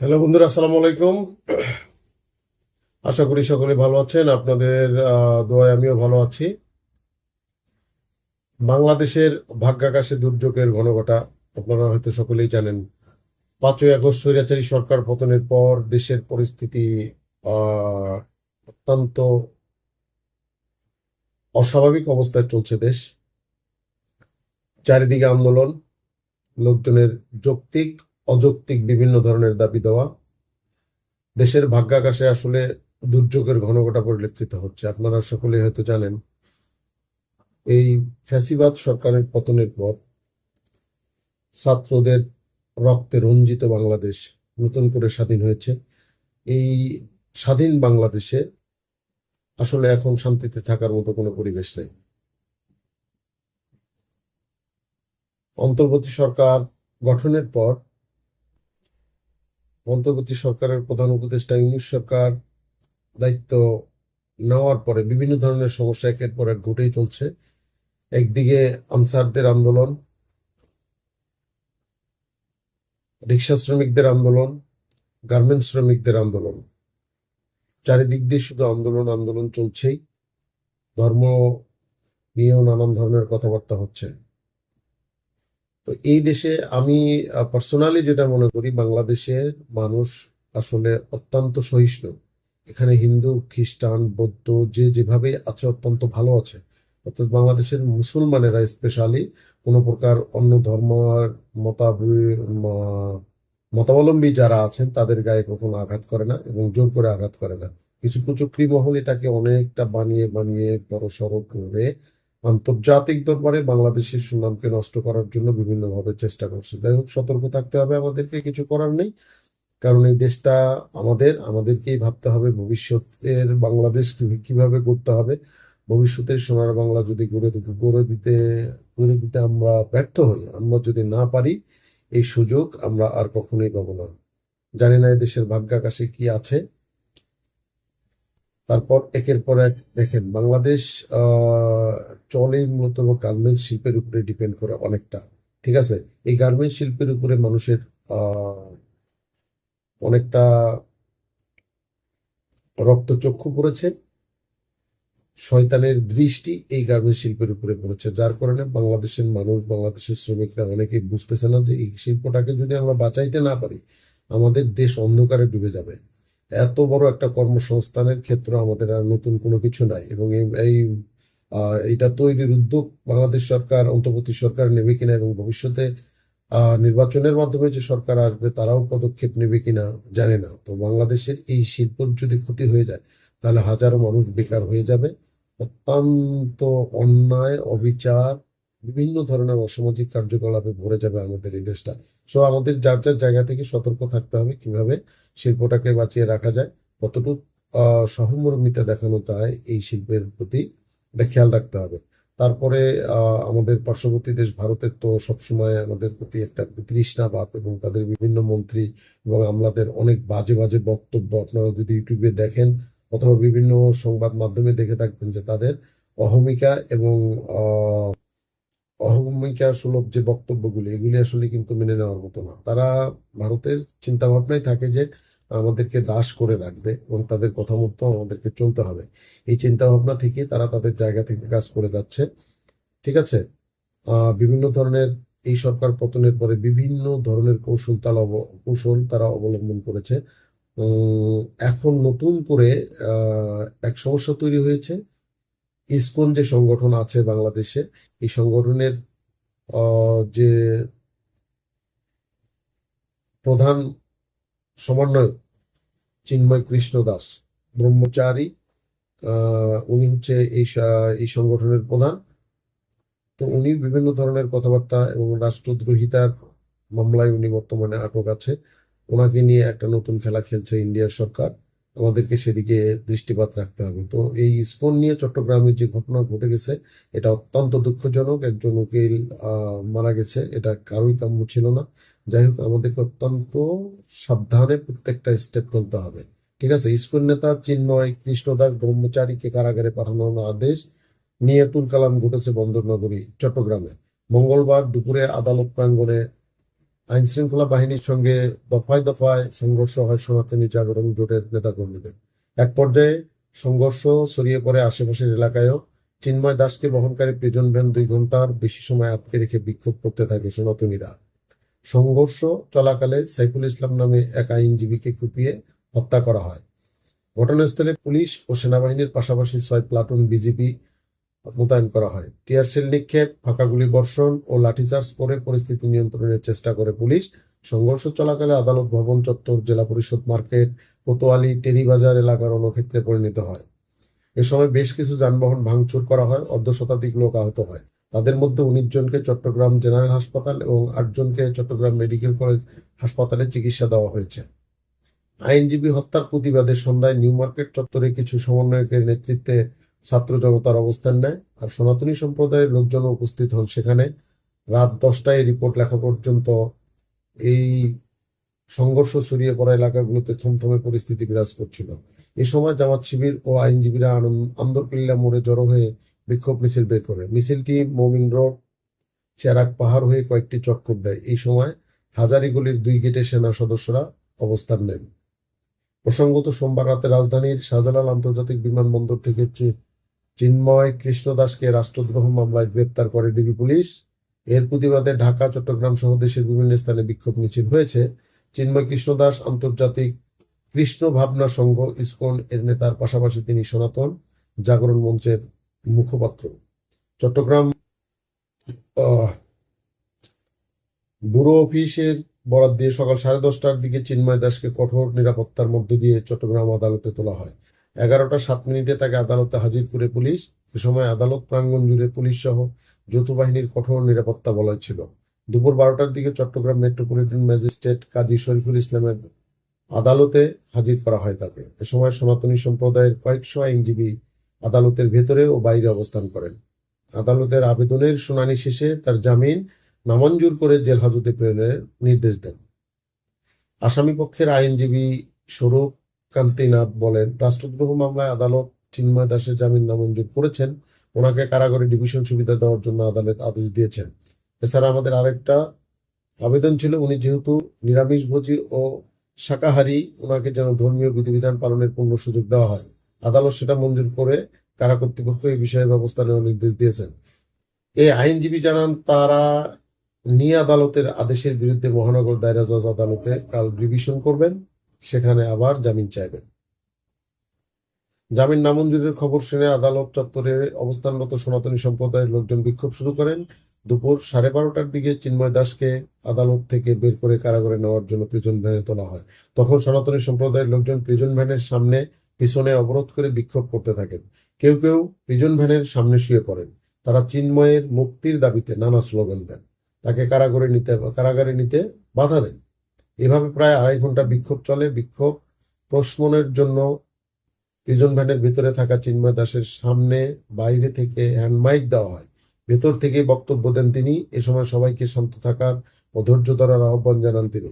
Hello বন্ধুরা, আসসালামু আলাইকুম। আশা করি সকলে ভালো আছেন। আপনাদের দোয়ায় আমিও ভালো আছি। বাংলাদেশের ভাগ্যাকাশে দুর্যোগের ঘনঘটা আপনারা হয়তো সকলেই জানেন। পাঁচই আগস্ট স্বৈরাচারী সরকার পতনের পর দেশের পরিস্থিতি অত্যন্ত অস্বাভাবিক অবস্থায় চলছে দেশ। চারিদিকে আন্দোলন, লোকজনের যৌক্তিক অযৌক্তিক বিভিন্ন ধরনের দাবি দেওয়া। দেশের ভাগ্যাকাশে আসলে দুর্যোগের ঘনঘটা পরিলক্ষিত হচ্ছে। আপনারা সকলেই হয়তো জানেন, এই ফ্যাসিবাদ সরকারের পতনের পর ছাত্রদের রক্তে রঞ্জিত বাংলাদেশ নতুন করে স্বাধীন হয়েছে। এই স্বাধীন বাংলাদেশে আসলে এখন শান্তিতে থাকার মতো কোনো পরিবেশ নেই। অন্তর্বর্তী সরকার গঠনের পর অন্তর্বর্তী সরকারের প্রধান উপদেষ্টা ইউনুস সরকার দায়িত্ব নেওয়ার পরে বিভিন্ন ধরনের সমস্যা একের পর এক ঘটেই চলছে। একদিকে আনসারদের আন্দোলন রিক্সা শ্রমিকদের আন্দোলন গার্মেন্টস শ্রমিকদের আন্দোলন। চারিদিক দিয়ে শুধু আন্দোলন আন্দোলন চলছেই। ধর্ম নিয়েও নানান ধরনের কথাবার্তা হচ্ছে। তো এই দেশে আমি পার্সোনালি যেটা মনে করি, বাংলাদেশের মানুষ আসলে অত্যন্ত সহিষ্ণু। এখানে হিন্দু, খ্রিস্টান, বৌদ্ধ যে যেভাবে আছে অত্যন্ত ভালো আছে। অর্থাৎ বাংলাদেশের মুসলমানেরা স্পেশালি কোনো প্রকার অন্য ধর্ম মতাবলী- ম- মতাবলম্বী যারা আছেন, তাদের গায়ে কখনো আঘাত করে না এবং জোর করে আঘাত করে না। কিছু কুচক্রী মহল এটাকে অনেকটা বানিয়ে বানিয়ে বড় সড়ো করে আন্তর্জাতিক দরবারে বাংলাদেশের সুনামকে নষ্ট করার জন্য বিভিন্নভাবে চেষ্টা করছে। যাই হোক, সতর্ক থাকতে হবে আমাদেরকে, কিছু করার নেই। কারণ এই দেশটা আমাদের, আমাদেরকেই ভাবতে হবে ভবিষ্যতের বাংলাদেশ কীভাবে গড়তে হবে। ভবিষ্যতের সোনার বাংলা যদি গড়ে গড়ে দিতে গড়ে দিতে আমরা ব্যর্থ হই, আমরা যদি না পারি, এই সুযোগ আমরা আর কখনোই পাবো না। জানি না এই দেশের ভাগ্যাকাশে কি আছে। তারপর একের পর এক দেখেন, বাংলাদেশ চলে মূলত গার্মেন্টস শিল্পের উপরে ডিপেন্ড করে অনেকটা, ঠিক আছে? এই গার্মেন্টস শিল্পের উপরে মানুষের অনেকটা রক্তচক্ষু পড়েছে, শয়তানের দৃষ্টি এই গার্মেন্টস শিল্পের উপরে পড়েছে, যার কারণে বাংলাদেশের মানুষ, বাংলাদেশের শ্রমিকরা অনেকেই বুঝতেছে না যে এই শিল্পটাকে যদি আমরা বাঁচাইতে না পারি, আমাদের দেশ অন্ধকারে ডুবে যাবে। এত বড় একটা কর্মসংস্থানের ক্ষেত্র আমাদের আর নতুন কোনো কিছু নাই। এবং এই এটা তৈরির উদ্যোগ বাংলাদেশ সরকার, অন্তর্বর্তী সরকার নেবে কিনা এবং ভবিষ্যতে নির্বাচনের মাধ্যমে যে সরকার আসবে তারাও পদক্ষেপ নেবে কিনা জানে না। তো বাংলাদেশের এই শিল্পর যদি ক্ষতি হয়ে যায়, তাহলে হাজারো মানুষ বেকার হয়ে যাবে। অত্যন্ত অন্যায়, অবিচার বিভিন্ন ধরনের অসামাজিক কার্যকলাপে ভরে যাবে আমাদের এই দেশটা। সো আমাদের যার যার জায়গা থেকে সতর্ক থাকতে হবে কীভাবে শিল্পটাকে বাঁচিয়ে রাখা যায়, কতটুকু সহমর্মিতা দেখানো যায় এই শিল্পের প্রতি এটা খেয়াল রাখতে হবে। তারপরে আমাদের পার্শ্ববর্তী দেশ ভারতের তো সবসময় আমাদের প্রতি একটা তৃষ্ণা ভাব এবং তাদের বিভিন্ন মন্ত্রী এবং আমলাদের অনেক বাজে বাজে বক্তব্য আপনারা যদি ইউটিউবে দেখেন অথবা বিভিন্ন সংবাদ মাধ্যমে দেখে থাকবেন যে তাদের অহমিকা এবং অহমিকা সুলভ যে বক্তব্যগুলি, এগুলি আসলে কিন্তু মেনে নেওয়ার মতো না। তারা ভারতের চিন্তা ভাবনাই থাকে যে আমাদেরকে দাস করে রাখবে এবং তাদের কথা মতো আমাদেরকে চলতে হবে। এই চিন্তা ভাবনা থেকে তারা তাদের জায়গা থেকে কাজ করে যাচ্ছে। ঠিক আছে? বিভিন্ন ধরনের এই সরকার পতনের পরে বিভিন্ন ধরনের কৌশল তারা কৌশল তারা অবলম্বন করেছে। এখন নতুন করে এক সমস্যা তৈরি হয়েছে। ইসকন যে সংগঠন আছে বাংলাদেশে, এই সংগঠনের যে প্রধান সমন্বয়ক চিন্ময় কৃষ্ণ দাস, ব্রহ্মচারী উনি হচ্ছে এই এই সংগঠনের প্রধান। তো উনি বিভিন্ন ধরনের কথাবার্তা এবং রাষ্ট্রদ্রোহিতার মামলায় উনি বর্তমানে আটক আছে। ওনাকে নিয়ে একটা নতুন খেলা খেলছে ইন্ডিয়ার সরকার। আমাদেরকে সেদিকে দৃষ্টিপাত রাখতে হবে। তো এই ইসকন নিয়ে চট্টগ্রামে যে ঘটনা ঘটে গেছে, এটা অত্যন্ত দুঃখজনক। একজন উকিল মারা গেছে, এটা কারোই কাম্য ছিল না। যাই হোক, আমাদেরকে অত্যন্ত সাবধানে প্রত্যেকটা স্টেপ তুলতে হবে। ঠিক আছে? ইসকন নেতা চিন্ময় কৃষ্ণদাস, ব্রহ্মচারীকে কারাগারে পাঠানোর আদেশ নিয়ে তুলকালাম ঘটেছে বন্দরনগরী, চট্টগ্রামে। মঙ্গলবার দুপুরে আদালত প্রাঙ্গণে আইন শৃঙ্খলা বাহিনীর সঙ্গে দফায় দফায় সংঘর্ষ হয় সনাতনী জাগরণ জোটের নেতাকর্মীদের। এক পর্যায়ে সংঘর্ষ ছড়িয়ে পড়ে আশেপাশের এলাকায়ও চিন্ময় দাসকে বহনকারী প্রিজন ভ্যান দুই ঘণ্টার বেশি সময় আটকে রেখে বিক্ষোভ করতে থাকে সনাতনীরা। সংঘর্ষ চলাকালে সাইফুল ইসলাম নামে এক আইনজীবীকে কুপিয়ে হত্যা করা হয়। ঘটনাস্থলে পুলিশ ও সেনাবাহিনীর পাশাপাশি ছয় প্লাটুন বিজিবি মোতায়েন করা হয়। টিয়ার সেল নিক্ষেপ, ফাঁকা গুলি বর্ষণ ও লাঠিচার্জ করে পরিস্থিতি নিয়ন্ত্রণের চেষ্টা করে পুলিশ। সংঘর্ষ চলাকালে আদালত ভবন চত্বর, জেলা পরিষদ মার্কেট, কোতোয়ালি, টেরিবাজার এলাকার রণক্ষেত্রে পরিণত হয়। এ সময় বেশ কিছু যানবাহন ভাঙচুর করা হয় অর্ধ শতাধিক লোক আহত হয়। তাদের মধ্যে উনিশ জনকে চট্টগ্রাম জেনারেল হাসপাতাল এবং আট জনকে চট্টগ্রাম মেডিকেল কলেজ হাসপাতালে চিকিৎসা দেওয়া হয়েছে। আইনজীবী হত্যার প্রতিবাদে সন্ধ্যায় নিউ মার্কেট চত্বরে কিছু সমন্বয়কের নেতৃত্বে ছাত্র জনতার অবস্থান নেয় আর সনাতনী সম্প্রদায়ের লোকজন উপস্থিত হন সেখানে। রাত দশটায় রিপোর্ট লেখা পর্যন্ত এই সংঘর্ষ ছড়িয়ে পড়া এলাকাগুলোতে থমথমে পরিস্থিতি বিরাজ করছিল। এ সময় জামাত শিবির ও আইনজীবীরা আন্দরকিল্লা মোড়ে জড়ো হয়ে বিক্ষোভ মিছিল বের করে। মিছিলটি মোমিন রোড চেরাক পাহাড় হয়ে কয়েকটি চক্কর দেয়। এই সময় হাজারিগুলির দুই গেটে সেনা সদস্যরা অবস্থান নেন। প্রসঙ্গত সোমবার রাতে রাজধানীর শাহজালাল আন্তর্জাতিক বিমানবন্দর থেকে চিন্ময় কৃষ্ণ দাসকে রাষ্ট্রদ্রোহ মামলায় গ্রেপ্তার করে ডিবি পুলিশ। এর প্রতিবাদে ঢাকা, চট্টগ্রাম সহ দেশের বিভিন্ন স্থানে বিক্ষোভ মিছিল হয়েছে। চিন্ময় কৃষ্ণ দাস আন্তর্জাতিক কৃষ্ণ ভাবনা সংঘ, ইসকন এর নেতার পাশাপাশি তিনি সনাতন জাগরণ মঞ্চের মুখপাত্র। চট্টগ্রাম ব্যুরো অফিসের বরাদ দিয়ে সকাল সাড়ে দশটার দিকে চিন্ময় দাসকে কঠোর নিরাপত্তার মধ্য দিয়ে চট্টগ্রাম আদালতে তোলা হয়। এগারোটা সাত মিনিটে তাকে আদালতে হাজির করে পুলিশ। এ সময় আদালত, প্রাঙ্গণ জুড়ে পুলিশ সহ যৌথ বাহিনীর কঠোর নিরাপত্তা বলয় ছিল। দুপুর বারোটার দিকে চট্টগ্রাম মেট্রোপলিটন ম্যাজিস্ট্রেট কাজী শরীফুল ইসলামের আদালতে হাজির করা হয় তাকে। এ সময় সনাতনী সম্প্রদায়ের কয়েকশো আইনজীবী আদালতের ভেতরে ও বাইরে অবস্থান করেন। আদালতের আবেদনের শুনানি শেষে তার জামিন নামঞ্জুর করে জেল হাজতে প্রেরণের নির্দেশ দেন। আসামি পক্ষের আইনজীবী স্বরূপ কান্তিনাথ বলেন, রাষ্ট্রদ্রোহ মামলায় আদালত চিন্ময় দাসের জামিন নামঞ্জুর করেছেন। ওনাকে কারাগারে ডিভিশন সুবিধা দেওয়ার জন্য আদালত আদেশ দিয়েছেন। এছাড়া আমাদের আরেকটা আবেদন ছিল, উনি যেহেতু নিরামিষভোজী ও শাকাহারী ওনাকে যেন ধর্মীয় বিধিবিধান পালনের পূর্ণ সুযোগ দেওয়া হয়। আদালত সেটা মঞ্জুর করে কারা কর্তৃপক্ষ এই বিষয়ে ব্যবস্থা নেওয়ার নির্দেশ দিয়েছেন। এই আইনজীবী জানান, তারা নিয়ে আদালতের আদেশের বিরুদ্ধে মহানগর দায়রা জজ আদালতে কাল রিভিশন করবেন। সেখানে আবার জামিন চাইবেন। জামিন নামঞ্জুরের খবর শুনে আদালত চত্বরে অবস্থানরত সনাতনী সম্প্রদায়ের লোকজন বিক্ষোভ শুরু করেন। দুপুর সাড়ে বারোটার দিকে চিন্ময় দাসকে আদালত থেকে বের করে কারাগারে নেওয়ার জন্য প্রিজন ভ্যানে তোলা হয়। তখন সনাতনী সম্প্রদায়ের লোকজন প্রিজন ভ্যানের সামনে পিছনে অবরোধ করে বিক্ষোভ করতে থাকেন। কেউ কেউ প্রিজন ভ্যানের সামনে শুয়ে পড়েন। তারা চিন্ময়ের মুক্তির দাবিতে নানা স্লোগান দেন। তাকে কারাগারে নিতে কারাগারে নিতে বাধা দেন। এভাবে প্রায় আড়াই ঘণ্টা বিক্ষোভ চলে। বিক্ষোভ প্রশ্মনের জন্য প্রিজন ভ্যানের ভিতরে থাকা চিন্ময় দাসের সামনে বাইরে থেকে হ্যান্ড মাইক দেওয়া হয়। ভেতর থেকে বক্তব্য দেন তিনি। এ সময় সবাইকে শান্ত থাকার ও ধৈর্য ধরার আহ্বান জানান তিনি।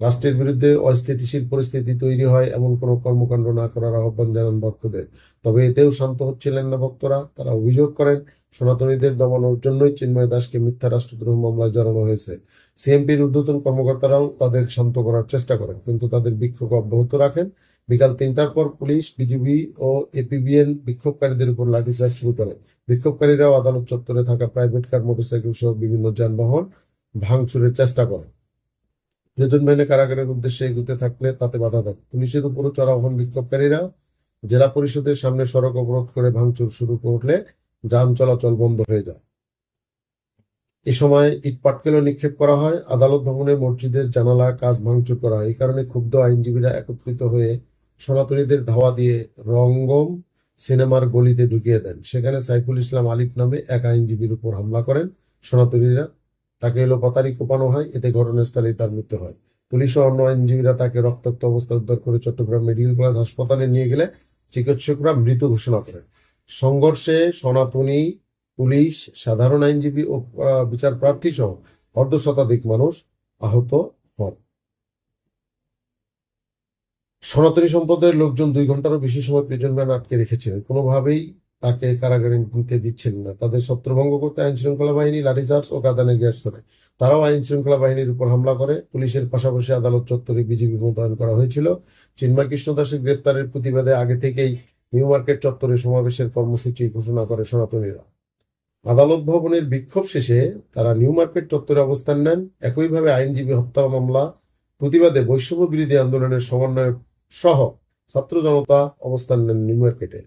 রাষ্ট্রের বিরুদ্ধে অস্থিতিশীল পরিস্থিতি তৈরি হয়, এমন কোনো কর্মকাণ্ড না করার আহ্বান জানান ভক্তদের। তবে এতেও শান্ত হচ্ছিলেন না ভক্তরা। তারা অভিযোগ করেন, সনাতনীদের দমানোর জন্যই চিন্ময় দাসকে মিথ্যা রাষ্ট্রদ্রোহ মামলায় জড়ানো হয়েছে। সিএমপির ঊর্ধ্বতন কর্মকর্তারাও তাদের শান্ত করার চেষ্টা করেন, কিন্তু তাদের বিক্ষোভ অব্যাহত রাখেন। বিকাল তিনটার পর পুলিশ, বিজিবি ও এপিবিএন বিক্ষোভকারীদের উপর লাঠিচার্জ শুরু করে। বিক্ষোভকারীরাও আদালত চত্বরে থাকা প্রাইভেট কার, মোটরসাইকেল সহ বিভিন্ন যানবাহন ভাঙচুরের চেষ্টা করে প্রিজন ভ্যানে কারাগারের উদ্দেশ্যে এগুতে থাকলে তাতে বাধা দেন। পুলিশের উপরও চড়াও হন বিক্ষোভকারীরা। জেলা পরিষদের সামনে সড়ক অবরোধ করে ভাঙচুর শুরু করলে যান চলাচল বন্ধ হয়ে যায়। এ সময় ইট পাটকেলও নিক্ষেপ করা হয়। আদালত ভবনে মসজিদের জানালা কাজ ভাঙচুর করা হয়। এই কারণে ক্ষুব্ধ আইনজীবীরা একত্রিত হয়ে সনাতনীদের ধাওয়া দিয়ে রঙ্গম সিনেমার গলিতে ঢুকিয়ে দেন। সেখানে সাইফুল ইসলাম আলিফ নামে এক আইনজীবীর উপর হামলা করেন। সনাতনীরা তাকে এলো পাতারি কোপানো হয়, এতে ঘটনাস্থলেই তার মৃত্যু হয়। পুলিশ ও অন্য আইনজীবীরা তাকে রক্তাক্ত অবস্থা উদ্ধার করে চট্টগ্রাম মেডিকেল কলেজ হাসপাতালে নিয়ে গেলে চিকিৎসকরা মৃত ঘোষণা করেন। সংঘর্ষে সনাতনী পুলিশ, সাধারণ আইনজীবী ও বিচার প্রার্থী সহ অর্ধ শতাধিক মানুষ আহত হন। সনাতনী সম্প্রদায়ের লোকজন দুই ঘন্টারও বেশি সময় প্রিজন ভ্যান আটকে রেখেছিলেন। কোনোভাবেই তাকে কারাগারে নিতে দিচ্ছেন না। তাদের ছত্রভঙ্গ করতে আইন শৃঙ্খলা বাহিনী লাঠিচার্জ ও কাঁদানে গ্যাস ধরে। তারাও আইন শৃঙ্খলা বাহিনীর উপর হামলা করে। পুলিশের পাশাপাশি আদালত চত্বরে বিজিবি মোতায়েন করা হয়েছিল। চিন্ময় কৃষ্ণ দাসের গ্রেপ্তারের প্রতিবাদে আগে থেকেই নিউ মার্কেট চত্বরে সমাবেশের কর্মসূচি ঘোষণা করে সনাতনীরা। আদালত ভবনের বিক্ষোভ শেষে তারা নিউ মার্কেট চত্বরে অবস্থান নেন। একইভাবে আইনজীবী হত্যা মামলা, প্রতিবাদে বৈষম্য বিরোধী আন্দোলনের সমন্বয়ক সহ ছাত্র জনতা অবস্থান নেন নিউ মার্কেটে।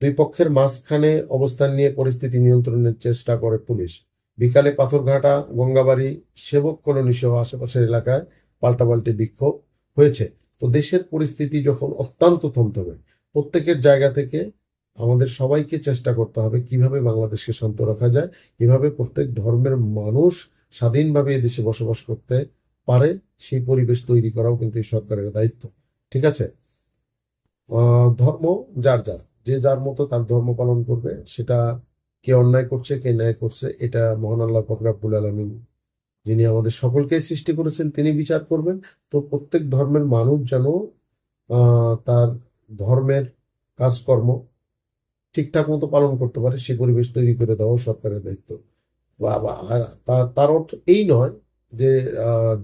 দুই পক্ষের মাঝখানে অবস্থান নিয়ে পরিস্থিতি নিয়ন্ত্রণের চেষ্টা করে পুলিশ। বিকালে পাথরঘাটা, গঙ্গাবাড়ি সেবক কলোনি সহ আশেপাশের এলাকায় পাল্টাপাল্টি বিক্ষোভ হয়েছে। তো দেশের পরিস্থিতি যখন অত্যন্ত থমথমে, প্রত্যেকের জায়গা থেকে আমাদের সবাইকে চেষ্টা করতে হবে কীভাবে বাংলাদেশকে শান্ত রাখা যায়, কীভাবে প্রত্যেক ধর্মের মানুষ স্বাধীনভাবে এদেশে বসবাস করতে পারে, সেই পরিবেশ তৈরি করাও কিন্তু এই সরকারের দায়িত্ব। ঠিক আছে? ধর্ম যার যার। যে যার মতো তার ধর্ম পালন করবে, সেটা কে অন্যায় করছে, কে ন্যায় করছে, এটা মহান আল্লাহ ফকরাবুল আলমিন, যিনি আমাদের সকলকে সৃষ্টি করেছেন, তিনি বিচার করবেন। তো প্রত্যেক ধর্মের মানুষ যেন তার ধর্মের কাজকর্ম ঠিকঠাক মতো পালন করতে পারে, সে পরিবেশ তৈরি করে দেওয়াও সরকারের দায়িত্ব। বা তার তার অর্থ এই নয় যে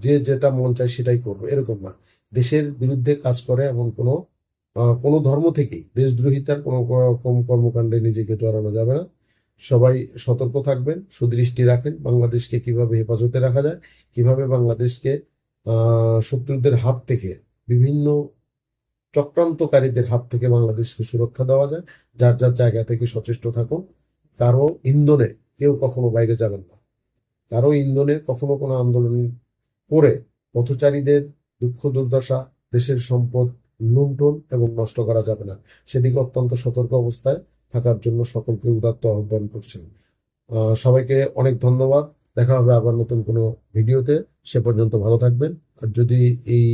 যে যেটা মন চায় সেটাই করবে, এরকম না। দেশের বিরুদ্ধে কাজ করে এমন কোনো কোনো ধর্ম থেকেই দেশদ্রোহিতার কোনো রকম কর্মকাণ্ডে নিজেকে জড়ানো যাবে না। সবাই সতর্ক থাকবেন, সুদৃষ্টি রাখেন, বাংলাদেশকে কীভাবে হেফাজতে রাখা যায়, কীভাবে বাংলাদেশকে শত্রুদের হাত থেকে, বিভিন্ন চক্রান্তকারীদের হাত থেকে বাংলাদেশকে সুরক্ষা দেওয়া যায়। যার যার জায়গা থেকে সচেষ্ট থাকুন। কারও ইন্ধনে কেউ কখনো বাইরে যাবেন না। কারও ইন্ধনে কখনো কোনো আন্দোলন করে পথচারীদের দুঃখ দুর্দশা, দেশের সম্পদ লুণ্ঠন এবং নষ্ট করা যাবে না। সেদিকে অত্যন্ত সতর্ক অবস্থায় থাকার জন্য সকলকে উদাত্ত আহ্বান করছেন সবাইকে অনেক ধন্যবাদ। দেখা হবে আবার নতুন কোনো ভিডিওতে। সে পর্যন্ত ভালো থাকবেন। আর যদি এই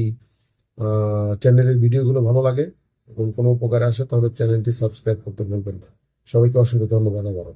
চ্যানেলের ভিডিওগুলো ভালো লাগে এবং কোনো উপকারে আসে, তাহলে চ্যানেলটি সাবস্ক্রাইব করতে ভুলবেন না। সবাইকে অসংখ্য ধন্যবাদ আবারও।